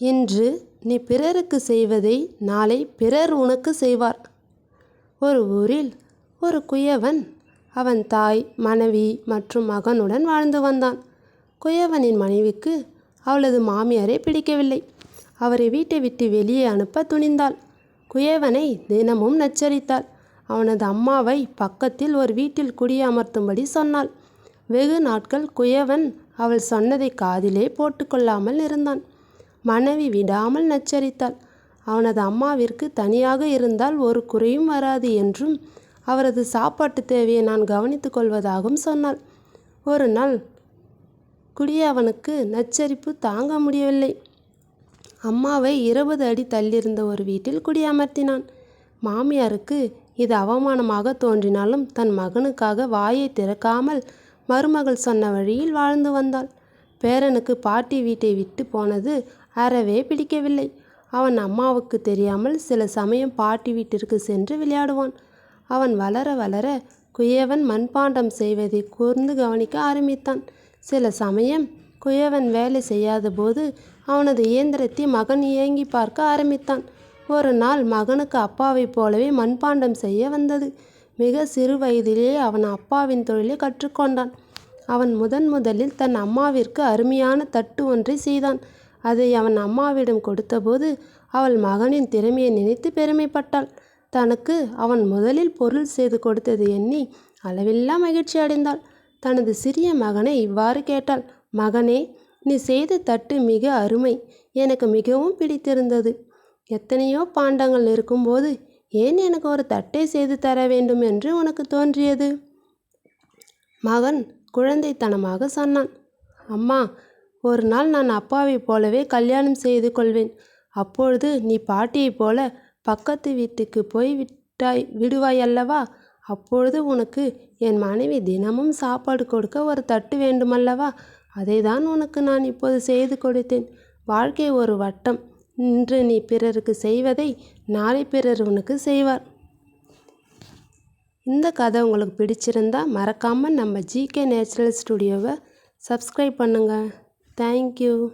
இன்று நீ பிறருக்கு செய்வதை நாளை பிறர் உனக்கு செய்வார். ஒரு ஊரில் ஒரு குயவன் அவன் தாய் மனைவி மற்றும் மகனுடன் வாழ்ந்து வந்தான். குயவனின் மனைவிக்கு அவளது மாமியாரை பிடிக்கவில்லை. அவரை வீட்டை விட்டு வெளியே அனுப்ப துணிந்தாள். குயவனை தினமும் நச்சரித்தாள். அவனது அம்மாவை பக்கத்தில் ஒரு வீட்டில் குடியமர்த்தும்படி சொன்னாள். வெகு நாட்கள் குயவன் அவள் சொன்னதை காதிலே போட்டுக்கொள்ளாமல் இருந்தான். மனைவி விடாமல் நச்சரித்தாள். அவனது அம்மாவிற்கு தனியாக இருந்தால் ஒரு குறையும் வராது என்றும் அவரது சாப்பாட்டு தேவையை நான் கவனித்துக் கொள்வதாகவும் சொன்னாள். ஒரு நாள் குடியவனுக்கு நச்சரிப்பு தாங்க முடியவில்லை. அம்மாவை இருபது அடி தள்ளியிருந்த ஒரு வீட்டில் குடியமர்த்தினான் மாமியாருக்கு இது அவமானமாக தோன்றினாலும் தன் மகனுக்காக வாயை திறக்காமல் மருமகள் சொன்ன வழியில் வாழ்ந்து வந்தாள். பேரனுக்கு பாட்டி வீட்டை விட்டு போனது அறவே பிடிக்கவில்லை. அவன் அம்மாவுக்கு தெரியாமல் சில சமயம் பாட்டி வீட்டிற்கு சென்று விளையாடுவான். அவன் வளர வளர குயவன் மண்பாண்டம் செய்வதை கூர்ந்து கவனிக்க ஆரம்பித்தான். சில சமயம் குயவன் வேலை செய்யாத போது அவனது இயந்திரத்தை மகன் இயங்கி பார்க்க ஆரம்பித்தான். ஒரு நாள் மகனுக்கு அப்பாவைப் போலவே மண்பாண்டம் செய்ய வந்தது. மிக சிறு வயதிலேயே அவன் அப்பாவின் தொழிலை கற்றுக்கொண்டான். அவன் முதன் முதலில் தன் அம்மாவிற்கு அருமையான தட்டு ஒன்றை செய்தான். அதை அவன் அம்மாவிடம் கொடுத்தபோது அவள் மகனின் திறமையை நினைத்து பெருமைப்பட்டாள். தனக்கு அவன் முதலில் பொருள் செய்து கொடுத்தது எண்ணி அளவில்லா மகிழ்ச்சி அடைந்தாள். தனது சிறிய மகனை இவ்வாறு கேட்டாள் மகனே நீ செய்த தட்டு மிக அருமை. எனக்கு மிகவும் பிடித்திருந்தது. எத்தனையோ பாண்டங்கள் இருக்கும்போது ஏன் எனக்கு ஒரு தட்டை செய்து தர வேண்டும் என்று உனக்கு தோன்றியது? மகன் குழந்தைத்தனமாக சொன்னான் அம்மா ஒரு நாள் நான் அப்பாவைப் போலவே கல்யாணம் செய்து கொள்வேன். அப்பொழுது நீ பாட்டியைப் போல பக்கத்து வீட்டுக்கு போய் விட்டாய் விடுவாய் அல்லவா? அப்பொழுது உனக்கு என் மனைவி தினமும் சாப்பாடு கொடுக்க ஒரு தட்டு வேண்டுமல்லவா? அதை தான் உனக்கு நான் இப்போது செய்து கொடுத்தேன். வாழ்க்கை ஒரு வட்டம். இன்று நீ பிறருக்கு செய்வதை நாளை பிறர் உனக்கு செய்வார். இந்த கதை உங்களுக்கு பிடிச்சிருந்தா மறக்காமல் நம்ம ஜிகே நேச்சுரல் ஸ்டுடியோவை சப்ஸ்கிரைப் பண்ணுங்கள் Thank you.